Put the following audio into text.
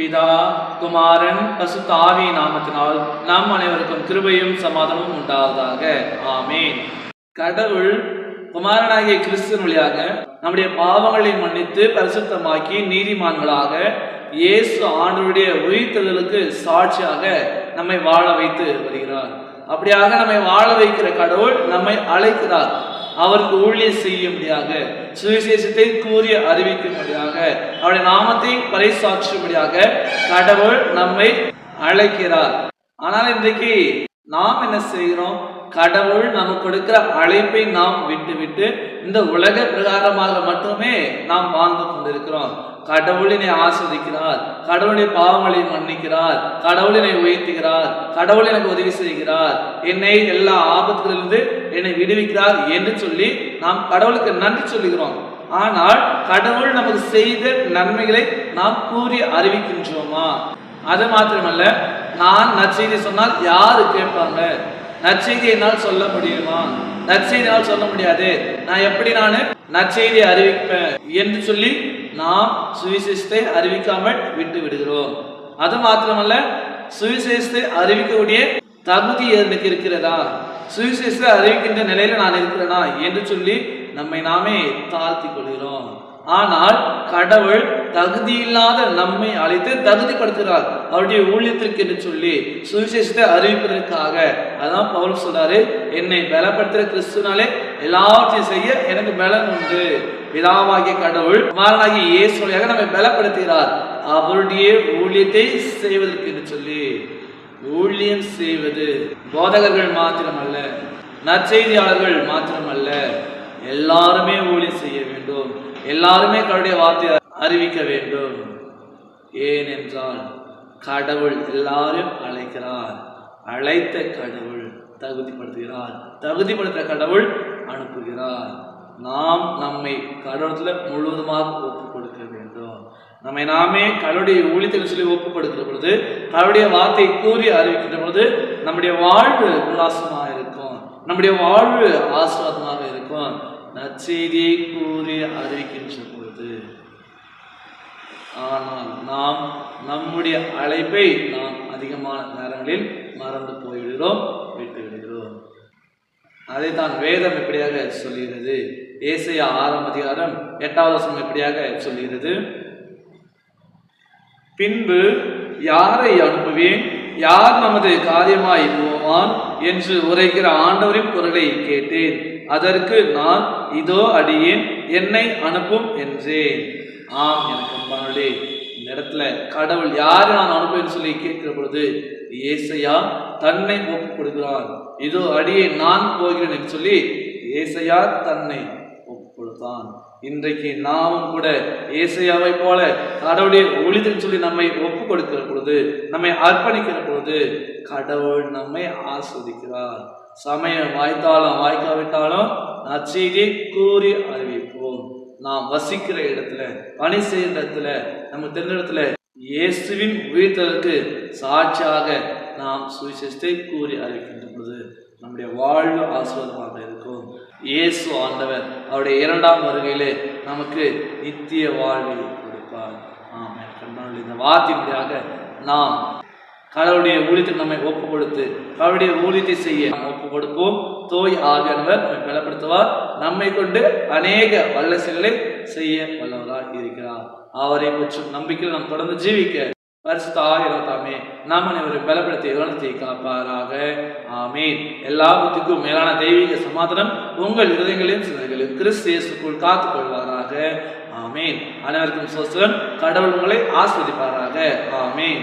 பிதா குமாரன் பசுத்தாவி நாமத்தினால் நாம் அனைவருக்கும் கிருபையும் சமாதானமும் உண்டாவதாக. ஆமேன். கடவுள் குமாரனாகிய கிறிஸ்தன் வழியாக நம்முடைய பாவங்களை மன்னித்து பரிசுத்தமாக்கி நீதிமான்களாக இயேசு ஆண்டவருடைய உயிர்த்தலுக்கு சாட்சியாக நம்மை வாழ வைத்து வருகிறார். அப்படியாக நம்மை வாழ வைக்கிற கடவுள் நம்மை அழைக்கிறார். அவருக்கு ஊழியம் செய்யும்படியாக சுவிசேஷத்தை கூறி அறிவிக்கும்படியாக அவருடைய நாமத்தை பறைசாற்றும்படியாக கடவுள் நம்மை அழைக்கிறார். ஆனால் இன்றைக்கு நாம் என்ன செய்கிறோம்? கடவுள் நமக்கு கொடுக்கிற அழைப்பை நாம் விட்டுவிட்டு இந்த உலக பிரகாரமாக மட்டுமே நாம் வாழ்ந்து கொண்டிருக்கிறோம். கடவுளினை ஆஸ்வதிக்கிறார் கடவுளின் பாவங்களை மன்னிக்கிறார் கடவுளினை உயர்த்துகிறார் கடவுள் எனக்கு உதவி செய்கிறார் என்னை எல்லா ஆபத்துகளிலிருந்து என்னை விடுவிக்கிறார் என்று சொல்லி நாம் கடவுளுக்கு நன்றி சொல்லுகிறோம். ஆனால் கடவுள் நமக்கு செய்த நன்மைகளை நாம் கூறி அறிவிக்கின்றோமா? அது மாத்திரமல்ல நான் நச்செய்தி சொன்னால் யாரு கேட்பாங்க? நற்செய்தி என்னால் சொல்ல முடியுமா? நற்செய்தினால் சொல்ல முடியாது. நான் எப்படி நான்? நற்செய்தியை அறிவிப்பேன் என்று சொல்லி நாம் சுவிசேஷத்தை அறிவிக்காமல் விட்டு விடுகிறோம். அது மாத்திரமல்ல சுவிசேஷத்தை அறிவிக்கக்கூடிய தகுதி எனக்கு இருக்கிறதா? சுவிசேஷத்தை அறிவிக்கின்ற நிலையில நான் இருக்கிறேனா? என்று சொல்லி நம்மை நாமே தாழ்த்தி கொள்கிறோம். ஆனால் கடவுள் தகுதியில்லாத நம்மை அழைத்து தகுதிப்படுத்துகிறார். அவருடைய ஊழியத்திற்கு என்று சொல்லி சுவிசேஷத்தை அறிவிப்பதற்காக. அதான் பவுல் சொல்றாரு என்னை பலப்படுத்துகிற கிறிஸ்துனாலே எல்லாவற்றையும் செய்ய எனக்கு பலன் உண்டு. விதாவாகிய கடவுள் மாறனாகிய இயேசு வழியாக நம்மை பலப்படுத்துகிறார். அவருடைய ஊழியத்தை செய்வதற்கு என்று சொல்லி. ஊழியம் செய்வது போதகர்கள் மாத்திரமல்ல நற்செய்தியாளர்கள் மாத்திரமல்ல எல்லாருமே ஊழியம் செய்ய வேண்டும். எல்லாருமே கடவுளுடைய வார்த்தையை அறிவிக்க வேண்டும். ஏனென்றால் கடவுள் எல்லாரும் அழைக்கிறார். அழைத்த கடவுள் தகுதிப்படுத்துகிறார். தகுதிப்படுத்த கடவுள் அனுப்புகிறார். நாம் நம்மை கடவுளத்தில் முழுவதுமாக ஒப்பு கொடுக்க வேண்டும். நம்மை நாமே கடவுளுடைய ஊழியத்தில் சொல்லி ஒப்பு கொடுக்கிற பொழுது கடவுளுடைய வார்த்தை கூறி அறிவிக்கின்ற பொழுது நம்முடைய வாழ்வு உல்லாசமாக இருக்கும். நம்முடைய வாழ்வு ஆசிர்வாதமாக இருக்கும். நற்செய்தியை கூறி அறிவிக்கின்ற பொழுது ஆனால் நாம் நம்முடைய அழைப்பை நாம் அதிகமான நேரங்களில் மறந்து போய்விடுகிறோம் விட்டு விடுகிறோம். தான் வேதம் எப்படியாக சொல்கிறது ஏசையா ஆறாம் அதிகாரம் எட்டாவது வசனம் எப்படியாக சொல்கிறது பின்பு யாரை அனுப்புவேன்? யார் நமது காரியமாய் போவான்? என்று உரைக்கிற ஆண்டவரின் குரலை கேட்டேன். அதற்கு நான் இதோ அடியேன் என்னை அனுப்பும் என்றேன். ஆம் எனக்கு அன்பானே இந்த இடத்துல கடவுள் யாரை நான் அனுப்புவேன்னு சொல்லி கேட்கிற பொழுது ஏசையா தன்னை ஒப்பு கொடுக்கிறான் இதோ அடியே நான் போகிறேன் என்று சொல்லி ஏசையா தன்னை ஒப்பு கொடுத்தான் இன்றைக்கு நாமும் கூட ஏசையாவை போல கடவுளுடைய ஒளிதல் சொல்லி நம்மை ஒப்பு கொடுக்கிற பொழுது நம்மை அர்ப்பணிக்கிற பொழுது கடவுள் நம்மை ஆஸ்வதிக்கிறார். சமயம் வாய்த்தாலும் வாய்க்காவிட்டாலும் நச்செய்தி கூறி அறிவிப்போம். நாம் வசிக்கிற இடத்துல பணி செய்கிற இடத்துல நம்ம தெரிந்த இடத்துல இயேசுவின் உயிர்த்தலுக்கு சாட்சியாக நாம் சுவிசேஷத்தை கூறி அறிவிக்கின்ற பொழுது நம்முடைய வாழ்வு ஆசீர்வாதமாக இருக்கும். இயேசு ஆண்டவர் அவருடைய இரண்டாம் வருகையிலே நமக்கு நித்திய வாழ்வை கொடுப்பார். ஆமாம் எனக்கு இந்த வார்த்தையின்படியாக நாம் கடவுளுடைய ஊழியத்துக்கு நம்மை ஒப்பு கொடுத்து கடவுளுடைய ஊழியத்தை செய்ய நாம் ஒப்பு கொடுப்போம் தோய் ஆகியவர் நம்மை பலப்படுத்துவார். நம்மை கொண்டு அநேக வல்லசைகளை செய்ய வல்லவராக இருக்கிறார். அவரை கொஞ்சம் நம்பிக்கையில் நாம் தொடர்ந்து ஜீவிக்க பரிசு ஆகியோர் தாமே நாம் அனைவரும் பலப்படுத்தி கவனத்தை காப்பாராக. ஆமீன். எல்லா புத்திக்கும் மேலான தெய்வீக சமாதானம் உங்கள் இருதயங்களையும் சிந்தனைகளையும் கிறிஸ்து இயேசுக்குள் கொள்வாராக. ஆமீன். அனைவருக்கும் சோசன் கடவுள் உங்களை ஆஸ்வதிப்பாராக ஆமீன்.